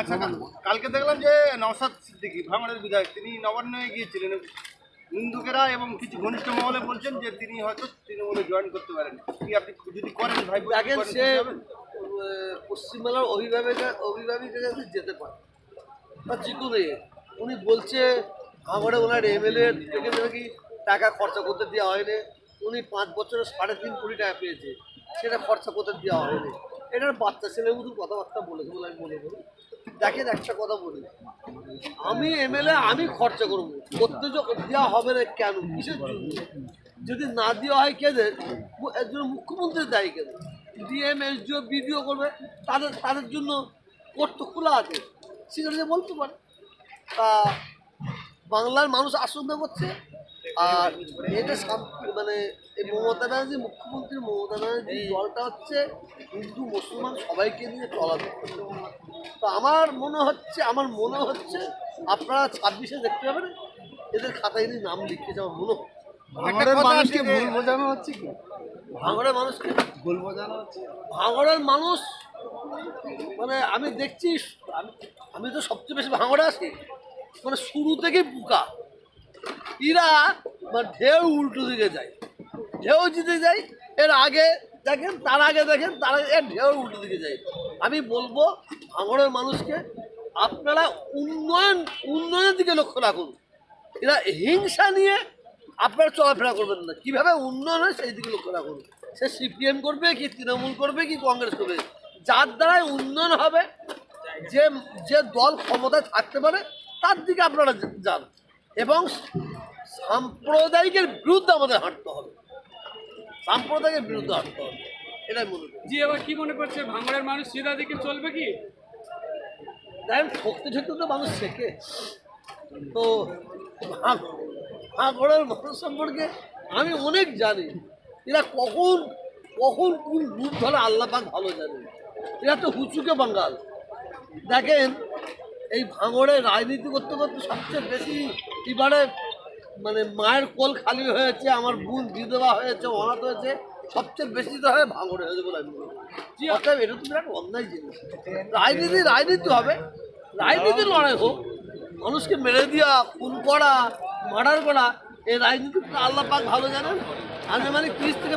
আচ্ছা কালকে দেখলাম যে নওসাদ সিদ্দিকী ভাঙড়ের বিধায়ক তিনি নবান্নে গিয়েছিলেন। হিন্দুকেরা এবং কিছু ঘনিষ্ঠ মহলে বলছেন যে তিনি হয়তো তৃণমূলে জয়েন করতে পারেন কি আপনি যদি করেন ভাই দেখেন সে পশ্চিমবাংলার অভিভাবিকা অভিভাবিকের কাছে যেতে পারে। বা যে কোনো। উনি বলছে আমার ওনার এমএলএ থেকে নাকি টাকা খরচা করতে দেওয়া হয়নি। উনি পাঁচ বছরে সাড়ে তিন কোটি টাকা পেয়েছে। সেটা খরচা করতে দেওয়া হয়নি। এটার বাচ্চা ছেলের মতো কথাবার্তা বলেছে বলে আমি মনে করি। দেখেন, একটা কথা বলি। আমি এমএলএ, আমি খরচা করব। করতে যখন দেওয়া হবে না কেন? কিসের জন্য? যদি না দেওয়া হয় কে দেয় মু- একজন মুখ্যমন্ত্রী দায়ী কেন ডিএম, এসডিও, বিডিও করবে, তাদের তাদের জন্য কোর্ট তো খোলা আছে। সেখানে যে বলতে পারে। তা বাংলার মানুষ আশঙ্কা করছে। আর এটা মানে এই মমতা ব্যানার্জি, মুখ্যমন্ত্রী মমতা ব্যানার্জি, দলটা হচ্ছে হিন্দু, মুসলমান, সবাইকে নিয়ে চলাবে তো আমার মনে হচ্ছে আমার মনে হচ্ছে আপনারা ছাব্বিশে দেখতে পাবেন এদের খাতায় নিয়ে নাম লিখেছে আমার মনে একটা কথা আছে বোঝানো হচ্ছে কি? ভাঙড়ের মানুষকে ভুল বোঝানো হচ্ছে? ভাঙড়ের মানুষ মানে আমি দেখছি আমি আমি তো সবচেয়ে বেশি ভাঙড়ে আছি মানে শুরু থেকে পোকা এরা মানে ঢেউ উল্টো দিকে যায়। ঢেউ জিতে যায় এর আগে দেখেন তার আগে দেখেন তার আগে এর ঢেউ উল্টো দিকে যায়। আমি বলব ভাঙড়ের মানুষকে আপনারা উন্নয়ন, উন্নয়নের দিকে লক্ষ্য রাখুন। এরা হিংসা নিয়ে আপনারা চলাফেরা করবেন না। কীভাবে উন্নয়ন হয় সেই দিকে লক্ষ্য রাখুন। সে সিপিএম করবে কি তৃণমূল করবে কি কংগ্রেস করবে? যার দ্বারাই উন্নয়ন হবে, যে যে দল ক্ষমতায় থাকতে পারে, তার দিকে আপনারা যান। এবং সাম্প্রদায়িকের বিরুদ্ধে আমাদের হাঁটতে হবে। সাম্প্রদায়িকের বিরুদ্ধে হাঁটতে হবে। এটাই মনে করি জি, এবার কি মনে করছে? ভাঙড়ের মানুষ সিধা দিকে চলবে কি? দেখেন ঠকতে ঠকতে তো মানুষ শেখে। তো ভাঙড়ের মানুষ সম্পর্কে আমি অনেক জানি। এরা কখন কখন কোন রূপ ধরে আল্লাহ পাক ভালো জানে। এরা তো হুচুকে বাঙ্গাল দেখেন, এই ভাঙড়ে রাজনীতি করতে করতে সবচেয়ে বেশি এবারে মানে মায়ের কোল খালি হয়েছে, আমার বোন বিধবা হয়েছে, অনাথ হয়েছে। সবচেয়ে বেশি তো হয় ভাঙড়ে অতএব এটা তো বিরাট অন্যায় জিনিস। রাজনীতি রাজনীতি হবে। রাজনীতির লড়াই হোক মানুষকে মেরে দেওয়া খুন করা মার্ডার করা এই রাজনীতি তো আল্লাহ পাক ভালো জানেন। আমি মানে ত্রিশ থেকে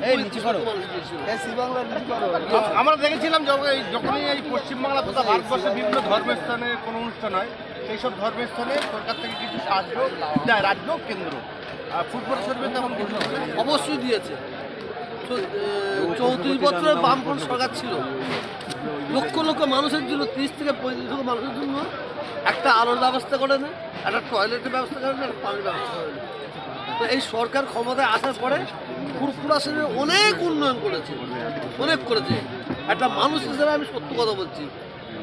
আমরা দেখেছিলাম যখন এই- যখনই এই পশ্চিমবাংলা তথা ভারতবর্ষের বিভিন্ন ধর্মস্থানে কোনো অনুষ্ঠান হয় সেই সব ধর্মস্থানে সরকার থেকে কিছু সাহায্য দেয় রাজ্য কেন্দ্র। আর ফুটবল শরীফে তেমন কিছু অবশ্যই দিয়েছে। চৌত্রিশ বছরের বামপন সরকার ছিল। লক্ষ লক্ষ মানুষের জন্য, তিরিশ থেকে পঁয়ত্রিশ লক্ষ মানুষের জন্য একটা আলোর ব্যবস্থা করে নেয় একটা টয়লেটের ব্যবস্থা করে নেয় একটা পানির ব্যবস্থা করে তো এই সরকার ক্ষমতায় আসার পরে ফুরফুরা শরীরে অনেক উন্নয়ন করেছে, অনেক করেছে। একটা মানুষ হিসেবে আমি সত্য কথা বলছি,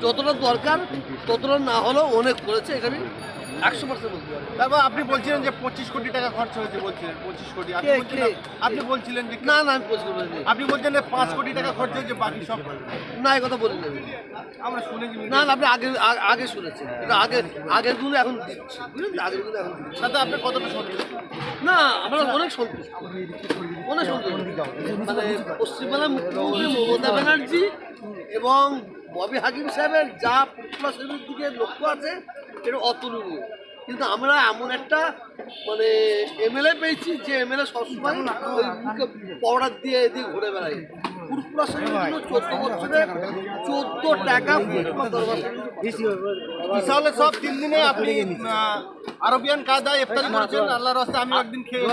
যতটা দরকার, ততটা না হলেও অনেক করেছে আমি একশো পার্সেন্ট বলতে পারি তারপর আপনি বলছিলেন যে পঁচিশ কোটি টাকা খরচ হয়েছে বলছিলেন পঁচিশ কোটি। আপনি কে- বলছিলেন কে? আপনি বলছিলেন যে না না আমি আপনি বলছেন যে পাঁচ কোটি টাকা খরচ হয়েছে বাকি সব না এই কথা বলিনি আমি। আমরা শুনেছি না না আপনি আগে আ- আগে শুনেছেন। এটা আগে আগেরগুলো এখন দিচ্ছি। বুঝলেন? তো? আগেরগুলো এখন দিচ্ছি। সাথে আপনি কতটা সন্তুষ্ট? না আমরা অনেক সন্তুষ্ট। অনেক সন্তুষ্ট। মানে পশ্চিমবাংলার মুখ্যমন্ত্রী মমতা ব্যানার্জি এবং ববি হাকিম সাহেবের যা শরীরের দিকে লক্ষ্য আছে, এটা অতুলনীয়। কিন্তু আমরা এমন একটা মানে এমএলএ পেয়েছি যে এমএলএ সবসময় পড়ার দিয়ে এদিকে ঘুরে বেড়ায়। পুরুষরা শরীরের জন্য চোদ্দ বছরে চোদ্দ টাকা সব তিন দিনে আপনি আরবিয়ান ইফতারি করেছেন আল্লাহর আমি একদিন খেয়ে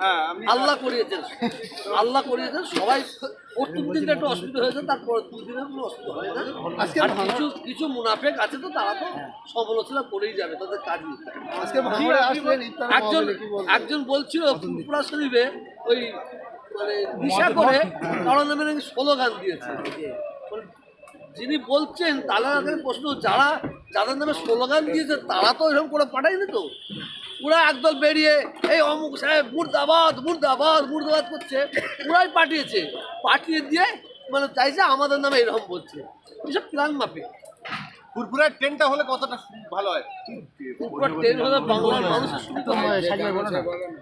হ্যাঁ আল্লাহ করিয়েছেন। আল্লাহ করিয়েছেন সবাই দিনটা একটু অসুবিধা হয়েছে তারপর দুই দিনের কোনো অসুবিধা হয় না। আজকে কিছু কিছু মুনাফেক আছে তো তারা তো সমালোচনা করেই যাবে তাদের আজকে ইফতার একজন? একজন বলছিল শরীফে ওই মানে দিশা করে কারণ নাকি স্লোগান দিয়েছে। যিনি বলছেন তাদের প্রশ্ন যারা যাদের নামে স্লোগান দিয়েছে তারা তো এরকম করে পাঠায়নি তো? ওরা একদল বেরিয়ে এই অমুক সাহেব মুর্দাবাদ মুর্দাবাদ মুর্দাবাদ করছে। ওরাই পাঠিয়েছে। পাঠিয়ে দিয়ে মানে চাইছে আমাদের নামে এরকম বলছে। এসব প্ল্যান মাফিক। ফুরফুরার ট্রেনটা হলে কতটা ভালো হয়? ট্রেন হলে বাংলার মানুষের সুবিধা হয়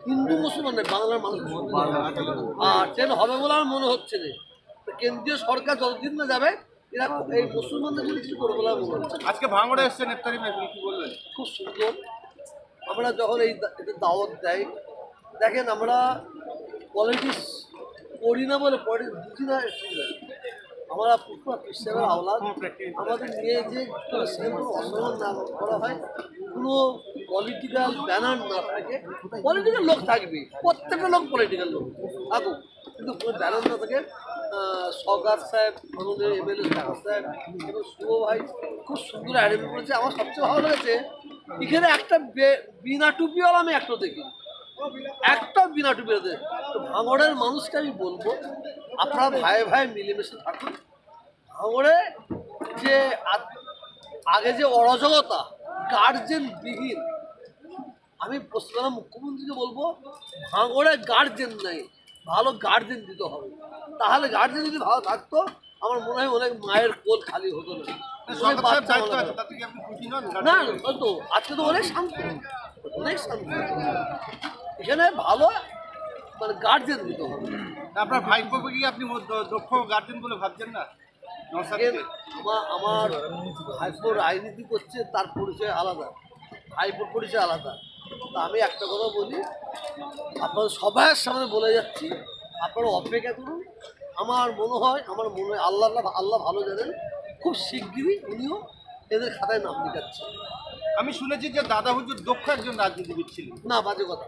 হিন্দু মুসলমানের বাংলার মানুষ। আর ট্রেন হবে বলে আমার মনে হচ্ছে না কেন্দ্রীয় সরকার যতদিন না যাবে এরা এই মুসলমানদের জন্য কিছু করে বলে আমার মনে হচ্ছে। আজকে ভাঙড়ে মেহফিল কি বলবেন খুব সুন্দর। আমরা যখন এই দাওয়াত দেয় দেখেন আমরা পলিটিক্স করি না বলে পলিটিক্স বুঝি না। আমরা পুরো খ্রিস্টানের আওলাদ। আমাদের নিয়ে যে অসম্মান না করা হয়, কোনো পলিটিক্যাল ব্যানার না থাকে পলিটিক্যাল লোক থাকবে প্রত্যেকটা লোক পলিটিক্যাল লোক থাকুক। কিন্তু কোনো ব্যানার না থাকে সরকার সাহেব আমাদের এমএলএ সরকার সাহেব এবং শুভ ভাই খুব সুন্দর অ্যারেঞ্জ করেছে। আমার সবচেয়ে ভালো লেগেছে, এখানে একটা বিনা টুপিওয়ালা আমি একটা দেখি একটা বিনা টুপিওয়ালা তো ভাঙড়ের মানুষকে আমি বলব আপনারা ভাই ভাই মিলেমিশে থাকুন। ভাঙড়ে যে আগে যে অরাজকতা গার্জেন বিহীন আমি পশ্চিমবাংলার মুখ্যমন্ত্রীকে বলব ভাঙড়ে গার্জেন নাই ভালো গার্জেন দিতে হবে। তাহলে গার্জেন যদি ভালো থাকতো আমার মনে হয় অনেক মায়ের কোল খালি হতো না। নন? না তো আজকে তো অনেক শান্ত। অনেক শান্ত। এখানে ভালো মানে গার্জেন দিতে হবে। আপনার ভাইপোকে কি আপনি দক্ষ গার্জেন বলে ভাবছেন না? আমার ভাইপো রাজনীতি করছে তার পরিচয় আলাদা। ভাইপোর পরিচয় আলাদা। তা আমি একটা কথা বলি আপনাদের সবার সামনে বলে যাচ্ছি আপনারা অপেক্ষা করুন। আমার মনে হয় আমার মনে হয় আল্লাহ আল্লাহ ভালো জানেন খুব শিগগিরই উনিও এদের খাতায় নাম লিখাচ্ছে আমি শুনেছি যে দাদা হুজুর দক্ষ একজন রাজনীতিবিদ ছিলেন। না বাজে কথা।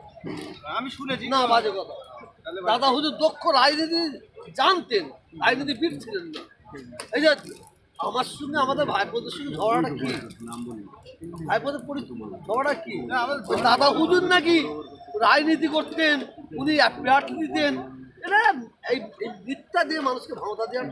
আমি শুনেছি। না বাজে কথা। দাদা হুজুর দক্ষ রাজনীতি জানতেন রাজনীতিবিদ ছিলেন না। এই যে আমার সঙ্গে আমাদের ভাইপোদের সঙ্গে ঝগড়াটা কি? ভাইপোদের পরি ঝগড়া কি? দাদা হুজুর নাকি রাজনীতি করতেন উনি প্যাট দিতেন। এটা এই এই মিথ্যা দিয়ে মানুষকে ভাঙতা দেওয়ার